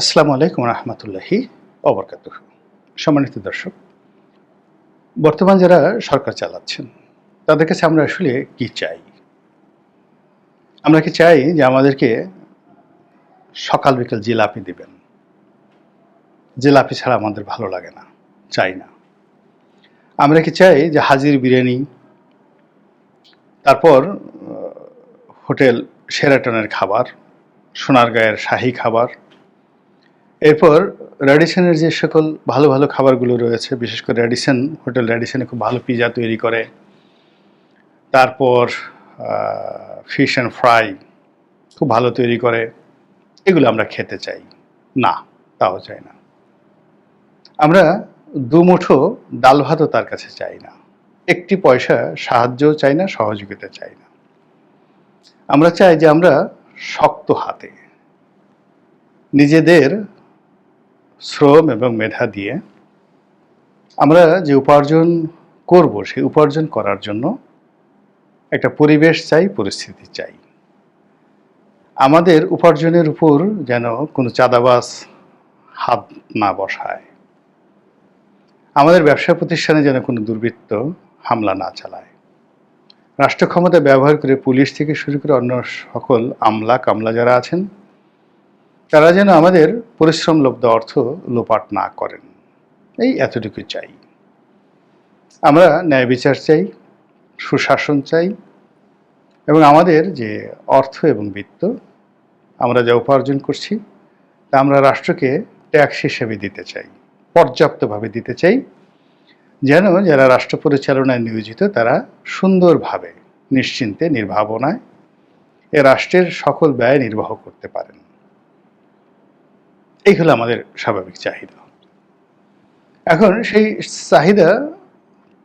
আসসালামু আলাইকুম রহমতুল্লাহি অবরকাত সম্মানিত দর্শক, বর্তমান যারা সরকার চালাচ্ছেন, তাদের কাছে আমরা আসলে কি চাই? আমরা কি চাই যে আমাদেরকে সকাল বিকাল জিলাপি দিবেন। জিলাপি ছাড়া আমাদের ভালো লাগে না, চাই না। আমরা কি চাই যে হাজির বিরিয়ানি, তারপর হোটেল সেরাটনের খাবার, সোনারগাঁয়ের শাহী খাবার এরপর র্যাডিসনের যে সকল ভালো ভালো খাবারগুলো রয়েছে, বিশেষ করে র্যাডিসন হোটেল র্যাডিসনে খুব ভালো পিজা তৈরি করে। তারপর ফিশ অ্যান্ড ফ্রাই খুব ভালো তৈরি করে। এগুলো আমরা খেতে চাই। না, তাও চাই না। আমরা দুমুঠো ডাল ভাতও তার কাছে চাই না। একটি পয়সা সাহায্যও চাই না, সহযোগিতা চাই না। আমরা চাই যে আমরা শক্ত হাতে নিজেদের শ্রম এবং মেধা দিয়ে আমরা যে উপার্জন করব, সেই উপার্জন করার জন্য একটা পরিবেশ চাই, পরিস্থিতি চাই। আমাদের উপার্জনের উপর যেন কোনো চাঁদাবাস হাত না বসায়। আমাদের ব্যবসা প্রতিষ্ঠানে যেন কোনো দুর্বৃত্ত হামলা না চালায়। রাষ্ট্র ক্ষমতা ব্যবহার করে পুলিশ থেকে শুরু করে অন্য সকল আমলা কামলা যারা আছেন তারা যেন আমাদের পরিশ্রমলব্ধ অর্থ লোপাট না করেন। এই এতটুকু চাই। আমরা ন্যায় বিচার চাই, সুশাসন চাই, এবং আমাদের যে অর্থ এবং বিত্ত, আমরা যা উপার্জন করছি, তা আমরা রাষ্ট্রকে ট্যাক্স হিসেবে দিতে চাই, পর্যাপ্তভাবে দিতে চাই, যেন যারা রাষ্ট্র পরিচালনায় নিয়োজিত, তারা সুন্দরভাবে, নিশ্চিন্তে, নির্ভাবনায় এ রাষ্ট্রের সকল ব্যয় নির্বাহ করতে পারেন। এই হলো আমাদের স্বাভাবিক চাহিদা। এখন সেই চাহিদা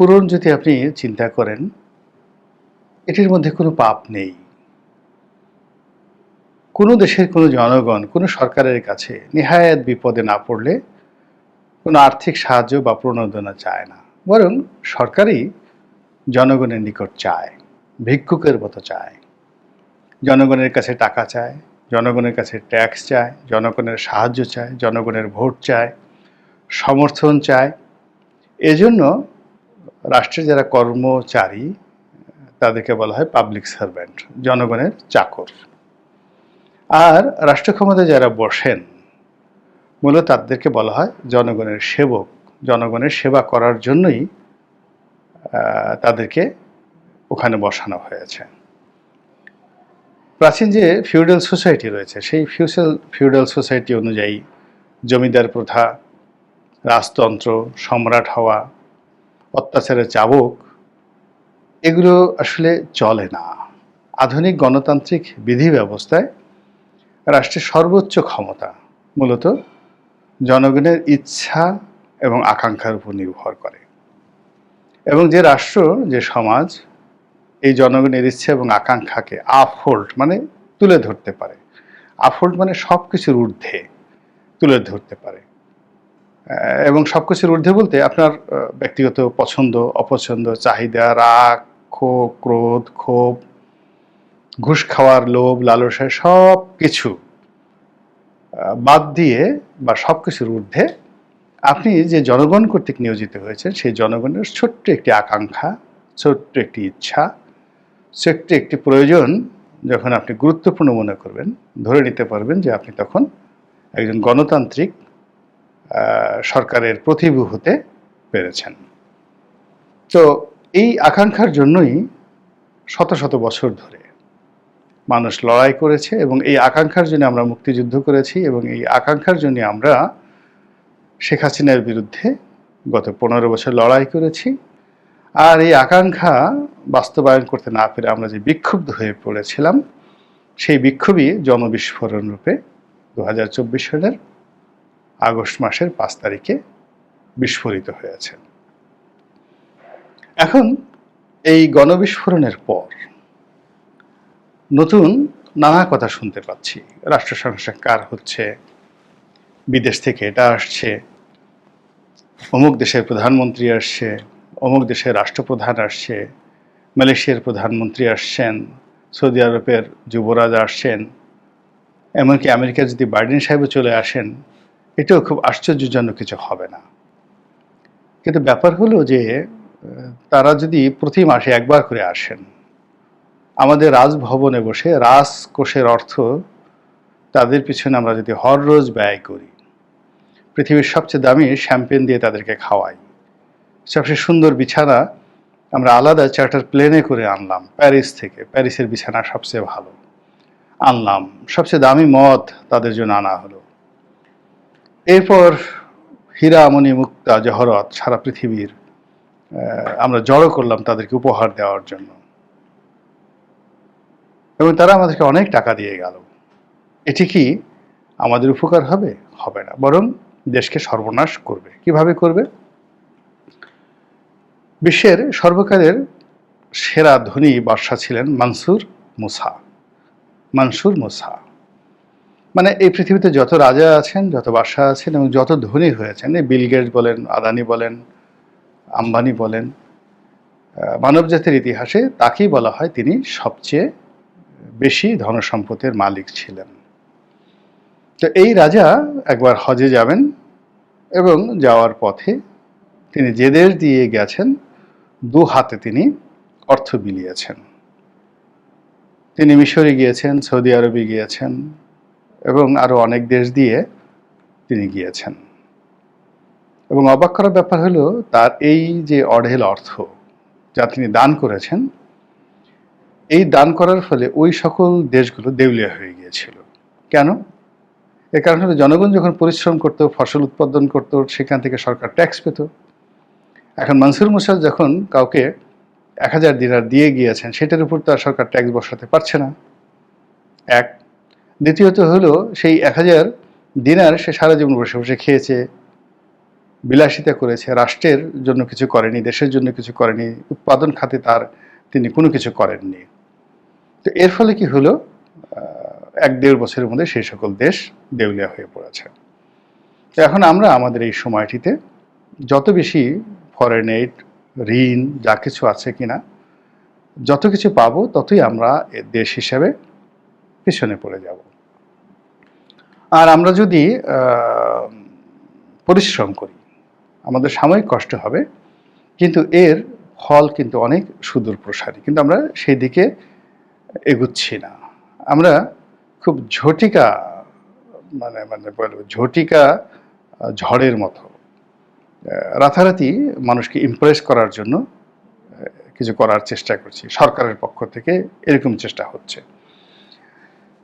পূরণ যদি আপনি চিন্তা করেন, এটির মধ্যে কোনো পাপ নেই। কোনো দেশের কোনো জনগণ, কোনো সরকারের কাছে নিহায়াত বিপদে না পড়লে কোনো আর্থিক সাহায্য বা প্রণোদনা চায় না। বরং সরকারই জনগণের নিকট চায়, ভিক্ষুকের মতো চায়, জনগণের কাছে টাকা চায় জনগণের কাছে ট্যাক্স চায়, জনগণের সাহায্য চায়, জনগণের ভোট চায়, সমর্থন চায়। এজন্য রাষ্ট্রের যারা কর্মচারী, তাদেরকে বলা হয় পাবলিক সার্ভেন্ট জনগণের চাকর। আর রাষ্ট্র ক্ষমতায় যারা বসেন, মূলত তাদেরকে বলা হয় জনগণের সেবক। জনগণের সেবা করার জন্যই তাদেরকে ওখানে বসানো হয়েছে। প্রাচীন যে ফিউডাল সোসাইটি রয়েছে, সেই ফিউসাল ফিউডাল সোসাইটি অনুযায়ী জমিদার প্রথা, রাজতন্ত্র, সম্রাট হওয়া, অত্যাচারের চাবক, এগুলো আসলে চলে না। আধুনিক গণতান্ত্রিক বিধি ব্যবস্থায় রাষ্ট্রের সর্বোচ্চ ক্ষমতা মূলত জনগণের ইচ্ছা এবং আকাঙ্ক্ষার উপর নির্ভর করে। এবং যে রাষ্ট্র, যে সমাজ এই জনগণের ইচ্ছে এবং আকাঙ্ক্ষাকে আফোল্ড মানে তুলে ধরতে পারে। আফোল্ড মানে সব কিছুর ঊর্ধ্বে তুলে ধরতে পারে। এবং সব কিছুর ঊর্ধ্বে বলতে আপনার ব্যক্তিগত পছন্দ, অপছন্দ, চাহিদা, রাগ, ক্ষোভ, ক্রোধ, ক্ষোভ, ঘুষ খাওয়ার লোভ লালসা সব কিছু বাদ দিয়ে বা সব কিছুর ঊর্ধ্বে আপনি যে জনগণ কর্তৃক নিয়োজিত হয়েছেন, সেই জনগণের ছোট্ট একটি আকাঙ্ক্ষা, ছোট্ট একটি ইচ্ছা ছোট্ট একটি প্রয়োজন যখন আপনি গুরুত্বপূর্ণ মনে করবেন, ধরে নিতে পারবেন যে আপনি তখন একজন গণতান্ত্রিক সরকারের প্রতিভূ হতে পেরেছেন। তো এই আকাঙ্ক্ষার জন্যই শত শত বছর ধরে মানুষ লড়াই করেছে এবং এই আকাঙ্ক্ষার জন্য আমরা মুক্তিযুদ্ধ করেছি এবং এই আকাঙ্ক্ষার জন্য আমরা শেখ হাসিনার বিরুদ্ধে গত পনেরো বছর লড়াই করেছি। আর এই আকাঙ্ক্ষা বাস্তবায়ন করতে না পেরে আমরা যে বিক্ষুব্ধ হয়ে পড়েছিলাম, সেই বিক্ষোভই জনবিস্ফোরণ রূপে দু হাজার চব্বিশ সালের আগস্ট মাসের পাঁচ তারিখে বিস্ফোরিত হয়েছে। এখন এই গণবিস্ফোরণের পর নতুন নানা কথা শুনতে পাচ্ছি। রাষ্ট্র সংস্কার হচ্ছে, বিদেশ থেকে এটা আসছে, অমুক দেশের প্রধানমন্ত্রী আসছে অমুক দেশের রাষ্ট্রপ্রধান আসছে, মালয়েশিয়ার প্রধানমন্ত্রী আসছেন, সৌদি আরবের যুবরাজ আসছেন, এমনকি আমেরিকার যদি বাইডেন সাহেবও চলে আসেন, এটাও খুব আশ্চর্যজনক কিছু হবে না। কিন্তু ব্যাপার হলো যে তারা যদি প্রতি মাসে একবার করে আসেন, আমাদের রাজভবনে বসে রাজকোষের অর্থ তাদের পিছনে আমরা যদি হর রোজ ব্যয় করি, পৃথিবীর সবচেয়ে দামি শ্যাম্পেন দিয়ে তাদেরকে খাওয়াই সবচেয়ে সুন্দর বিছানা আমরা আলাদা চার্টার প্লেনে করে আনলাম, প্যারিস থেকে। প্যারিসের বিছানা সবচেয়ে ভালো। আনলাম। সবচেয়ে দামি মদ তাদের জন্য আনা হলো। এরপর হীরামণি, মুক্তা, জহরত সারা পৃথিবীর আমরা জড়ো করলাম তাদেরকে উপহার দেওয়ার জন্য। এবং তারা আমাদেরকে অনেক টাকা দিয়ে গেল। এটি কি আমাদের উপকার হবে? হবে না। বরং দেশকে সর্বনাশ করবে। কীভাবে করবে? বিশ্বের সর্বকালের সেরা ধনী বাদশাহ ছিলেন মানসুর মুসা। মানসুর মুসা। মানে এই পৃথিবীতে যত রাজা আছেন, যত বাদশাহ আছেন এবং যত ধনী হয়েছেন, এই বিল গেটস বলেন, আদানি বলেন, আম্বানি বলেন মানবজাতির ইতিহাসে তাকেই বলা হয় তিনি সবচেয়ে বেশি ধনসম্পদের মালিক ছিলেন। তো এই রাজা একবার হজে যাবেন এবং যাওয়ার পথে তিনি যে দেশ দিয়ে গেছেন দু হাতে তিনি অর্থ বিলিয়েছেন। তিনি মিশরে গিয়েছেন, সৌদি আরবে গিয়েছেন এবং আরও অনেক দেশ দিয়ে তিনি গিয়েছেন। এবং অবাক করার ব্যাপার হলো, তার এই যে অঢেল অর্থ যা তিনি দান করেছেন, এই দান করার ফলে ওই সকল দেশগুলো দেউলিয়া হয়ে গিয়েছিল। কেন? এর কারণ হলো, জনগণ যখন পরিশ্রম করত, ফসল উৎপাদন করত, সেখান থেকে সরকার ট্যাক্স পেত। এখন মনসুর মুসাদ যখন কাউকে এক হাজার দিনার দিয়ে গিয়েছেন, সেটার উপর তো আর সরকার ট্যাক্স বসাতে পারছে না। এক। দ্বিতীয়ত হলো, সেই এক হাজার দিনার সে সারা জীবন বসে বসে খেয়েছে, বিলাসিতা করেছে, রাষ্ট্রের জন্য কিছু করেনি, দেশের জন্য কিছু করেনি, উৎপাদন খাতে তার তিনি কোনো কিছু করেননি। তো এর ফলে কি হলো? এক দেড় বছরের মধ্যে সেই সকল দেশ দেউলিয়া হয়ে পড়েছে। এখন আমরা আমাদের এই সময়টিতে যত বেশি ফরেন এইড ঋণ, যা কিছু আছে কিনা, যত কিছু পাবো ততই আমরা দেশ হিসেবে পিছনে পড়ে যাব। আর আমরা যদি পরিশ্রম করি, আমাদের সাময়িক কষ্ট হবে, কিন্তু এর ফল কিন্তু অনেক সুদূর প্রসারী, কিন্তু আমরা সেই দিকে এগুচ্ছি না। আমরা খুব ঝটিকা মানে মানে বলব ঝটিকা ঝড়ের মতো রাতারাতি মানুষকে ইমপ্রেস করার জন্য কিছু করার চেষ্টা করছি। সরকারের পক্ষ থেকে এরকম চেষ্টা হচ্ছে।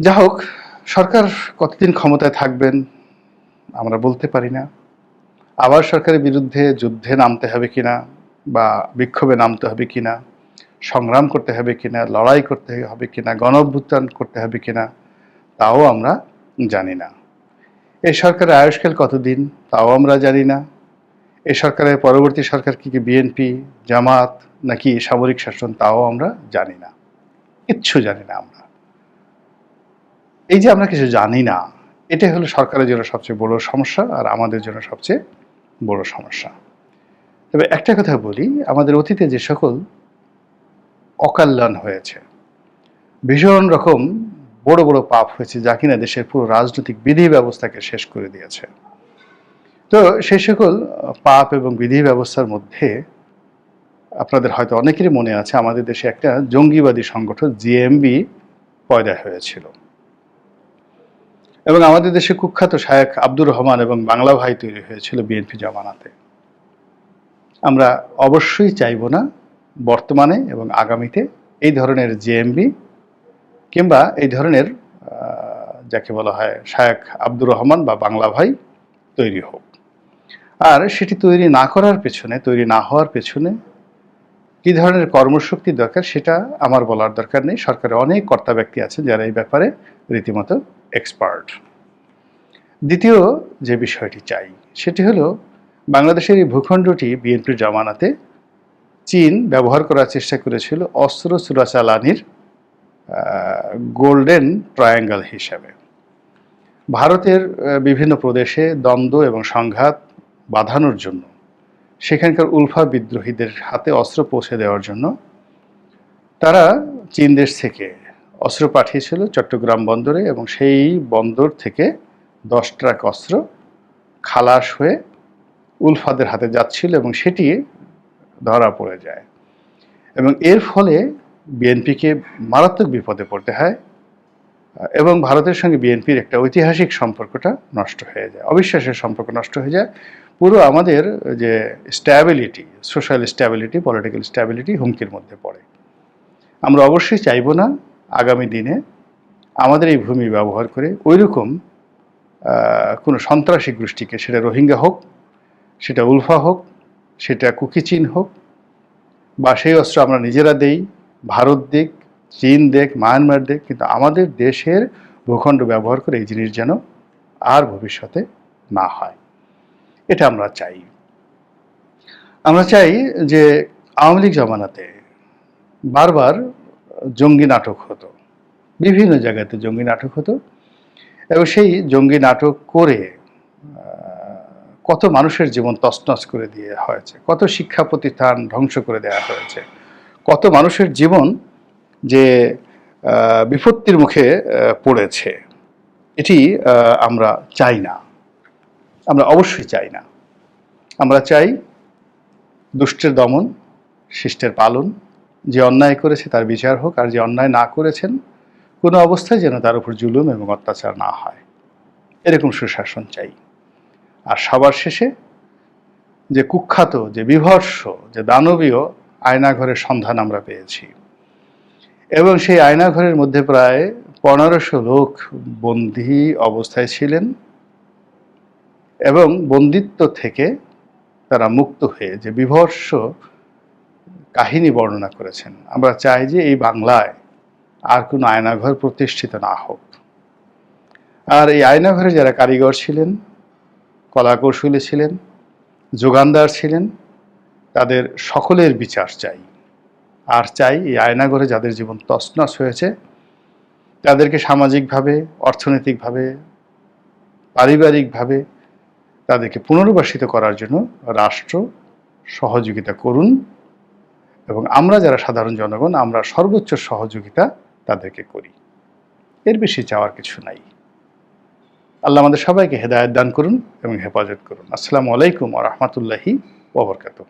যা হোক, সরকার কতদিন ক্ষমতায় থাকবেন আমরা বলতে পারি না। আবার সরকারের বিরুদ্ধে যুদ্ধে নামতে হবে কিনা বা বিক্ষোভে নামতে হবে কিনা সংগ্রাম করতে হবে কিনা লড়াই করতে হবে কিনা গণ অভ্যুত্থান করতে হবে কিনা তাও আমরা জানি না। এই সরকারের আয়ুষ্কাল কতদিন, তাও আমরা জানি না। এই সরকারের পরবর্তী সরকার কি কি বিএনপি জামাত নাকি সামরিক শাসন, তাও আমরা জানি না। কিচ্ছু জানি না আমরা। এই যে আমরা কিছু জানি না, এটাই হলো সরকারের জন্য সবচেয়ে বড় সমস্যা আর আমাদের জন্য সবচেয়ে বড় সমস্যা। তবে একটা কথা বলি, আমাদের অতীতে যে সকল অকল্যাণ হয়েছে, ভীষণ রকম বড় বড় পাপ হয়েছে, যা কিনা দেশের পুরো রাজনৈতিক বিধি ব্যবস্থাকে শেষ করে দিয়েছে। তো সেই সকল পাপ এবং বিধি ব্যবস্থার মধ্যে আপনাদের হয়তো অনেকেরই মনে আছে, আমাদের দেশে একটা জঙ্গিবাদী সংগঠন জিএমবি পয়দা হয়েছিল। এবং আমাদের দেশে কুখ্যাত শায়েখ আব্দুর রহমান এবং বাংলা ভাই তৈরি হয়েছিল বিএনপি জামানাতে। আমরা অবশ্যই চাইব না বর্তমানে এবং আগামীতে এই ধরনের জেএমবি কিংবা এই ধরনের যাকে বলা হয় শায়েখ আব্দুর রহমান বা বাংলা ভাই তৈরি হোক। আর সেটি তৈরি না করার পেছনে, তৈরি না হওয়ার পেছনে কী ধরনের কর্মশক্তি দরকার সেটা আমার বলার দরকার নেই। সরকারের অনেক কর্তা ব্যক্তি আছেন যারা এই ব্যাপারে রীতিমতো এক্সপার্ট দ্বিতীয় যে বিষয়টি চাই, সেটি হলো বাংলাদেশের এই ভূখণ্ডটি বিএনপির জামানাতে চীন ব্যবহার করার চেষ্টা করেছিল অস্ত্র চোরাচালানির গোল্ডেন ট্রায়াঙ্গেল হিসাবে। ভারতের বিভিন্ন প্রদেশে দ্বন্দ্ব এবং সংঘাত বাঁধানোর জন্য। সেখানকার উলফা বিদ্রোহীদের হাতে অস্ত্র পৌঁছে দেওয়ার জন্য তারা চীন দেশ থেকে অস্ত্র পাঠিয়েছিল চট্টগ্রাম বন্দরে এবং সেই বন্দর থেকে দশ ট্রাক অস্ত্র খালাস হয়ে উলফাদের হাতে যাচ্ছিল এবং সেটি ধরা পড়ে যায়। এবং এর ফলে বিএনপিকে মারাত্মক বিপদে পড়তে হয় এবং ভারতের সঙ্গে বিএনপির একটা ঐতিহাসিক সম্পর্কটা নষ্ট হয়ে যায় অবিশ্বাসের সম্পর্ক নষ্ট হয়ে যায়। পুরো আমাদের যে stability social stability political stability হুমকির মধ্যে পড়ে। আমরা অবশ্যই চাইব না আগামী দিনে আমাদের এই ভূমি ব্যবহার করে ওই রকম কোনো সন্ত্রাসী গোষ্ঠীকে, সেটা রোহিঙ্গা হোক, সেটা উলফা হোক, সেটা কুকিচিন হোক, বা সেই অস্ত্র আমরা নিজেরা দেই, ভারত দিক চীন দেখ, মায়ানমার দেখ, কিন্তু আমাদের দেশের ভূখণ্ড ব্যবহার করে এই জিনিস যেন আর ভবিষ্যতে না হয়। এটা আমরা চাই। আমরা চাই যে আওয়ামী লীগ জমানাতে বারবার জঙ্গি নাটক হতো। বিভিন্ন জায়গাতে জঙ্গি নাটক হতো এবং সেই জঙ্গি নাটক করে কত মানুষের জীবন তছনছ করে দিয়ে হয়েছে, কত শিক্ষা প্রতিষ্ঠান ধ্বংস করে দেওয়া হয়েছে, কত মানুষের জীবন যে বিপত্তির মুখে পড়েছে। এটি আমরা চাই না। আমরা অবশ্যই চাই না। আমরা চাই দুষ্টের দমন, শিষ্টের পালন। যে অন্যায় করেছে তার বিচার হোক, আর যে অন্যায় না করেছেন, কোনো অবস্থায় যেন তার উপর জুলুম এবং অত্যাচার না হয়। এরকম সুশাসন চাই। আর সবার শেষে যে কুখ্যাত, যে বিভর্ষ, যে দানবীয় আয়নাঘরের সন্ধান আমরা পেয়েছি। এবং সেই আয়নাঘরের মধ্যে প্রায় পনেরোশো লোক বন্দী অবস্থায় ছিলেন। এবং বন্দিত্ব থেকে তারা মুক্ত হয়ে যে বিভর্ষ কাহিনী বর্ণনা করেছেন, আমরা চাই যে এই বাংলায় আর কোনো আয়নাঘর প্রতিষ্ঠিত না হোক। আর এই আয়নাঘরে যারা কারিগর ছিলেন, কলাকৌশলী ছিলেন, যোগানদার ছিলেন, তাদের সকলের বিচার চাই। আর চাই এই আয়নাঘরে যাদের জীবন তছনছ হয়েছে, তাদেরকে সামাজিকভাবে, অর্থনৈতিকভাবে, পারিবারিকভাবে তাদেরকে পুনর্বাসিত করার জন্য রাষ্ট্র সহযোগিতা করুন এবং আমরা যারা সাধারণ জনগণ, আমরা সর্বোচ্চ সহযোগিতা তাদেরকে করি। এর বেশি চাওয়ার কিছু নাই। আল্লাহ আমাদের সবাইকে হেদায়ত দান করুন এবং হেফাজত করুন। আসসালামু আলাইকুম আ রহমতুল্লাহি ওবরকাতুহ